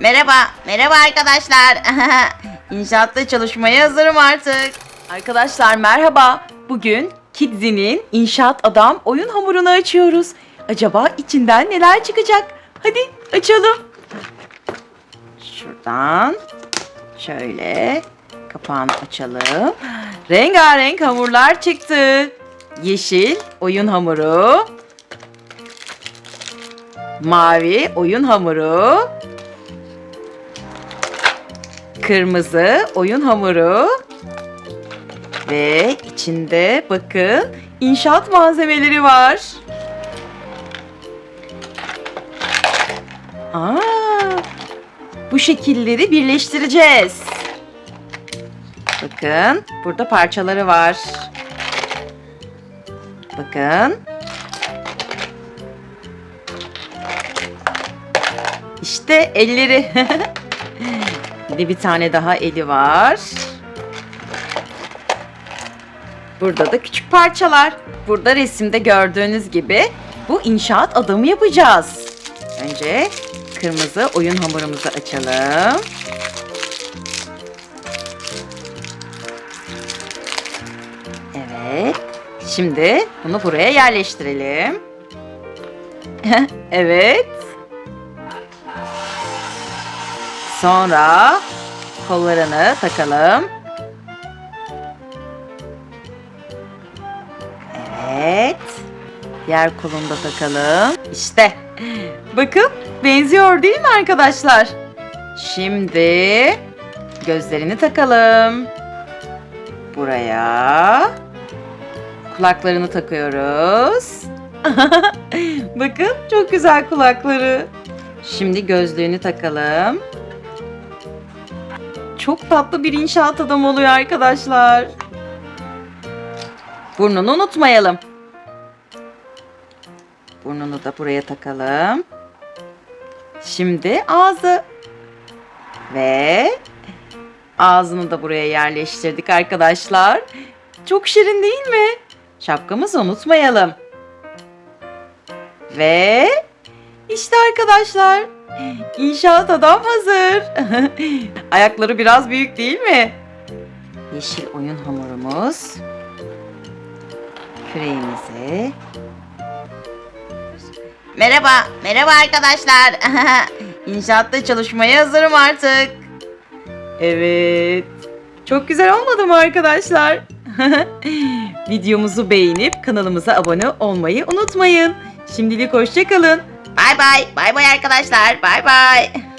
Merhaba, merhaba arkadaşlar. İnşaatta çalışmaya hazırım artık. Arkadaşlar merhaba. Bugün Kidzi'nin İnşaat Adam oyun hamurunu açıyoruz. Acaba içinden neler çıkacak? Hadi açalım. Şuradan şöyle kapağını açalım. Rengarenk hamurlar çıktı. Yeşil oyun hamuru. Mavi oyun hamuru. Kırmızı oyun hamuru. Ve içinde bakın inşaat malzemeleri var. Aa, bu şekilleri birleştireceğiz. Bakın burada parçaları var. Bakın. İşte elleri. De bir tane daha eli var. Burada da küçük parçalar. Burada resimde gördüğünüz gibi bu inşaat adamı yapacağız. Önce kırmızı oyun hamurumuzu açalım. Evet. Şimdi bunu buraya yerleştirelim. evet. Sonra kollarını takalım. Evet. Diğer kolunu da takalım. İşte. Bakın benziyor değil mi arkadaşlar? Şimdi gözlerini takalım. Buraya. Kulaklarını takıyoruz. Bakın çok güzel kulakları. Şimdi gözlüğünü takalım. Çok tatlı bir inşaat adamı oluyor arkadaşlar. Burnunu unutmayalım. Burnunu da buraya takalım. Şimdi ağzı. Ve ağzını da buraya yerleştirdik arkadaşlar. Çok şirin değil mi? Şapkamızı unutmayalım. Ve işte arkadaşlar İnşaat adam hazır. Ayakları biraz büyük değil mi? Yeşil oyun hamurumuz. Küreğimizi. Merhaba, merhaba arkadaşlar. İnşaatta çalışmaya hazırım artık. Evet. Çok güzel olmadı mı arkadaşlar? Videomuzu beğenip kanalımıza abone olmayı unutmayın. Şimdilik hoşçakalın. Bay bay, bay arkadaşlar, bay bay.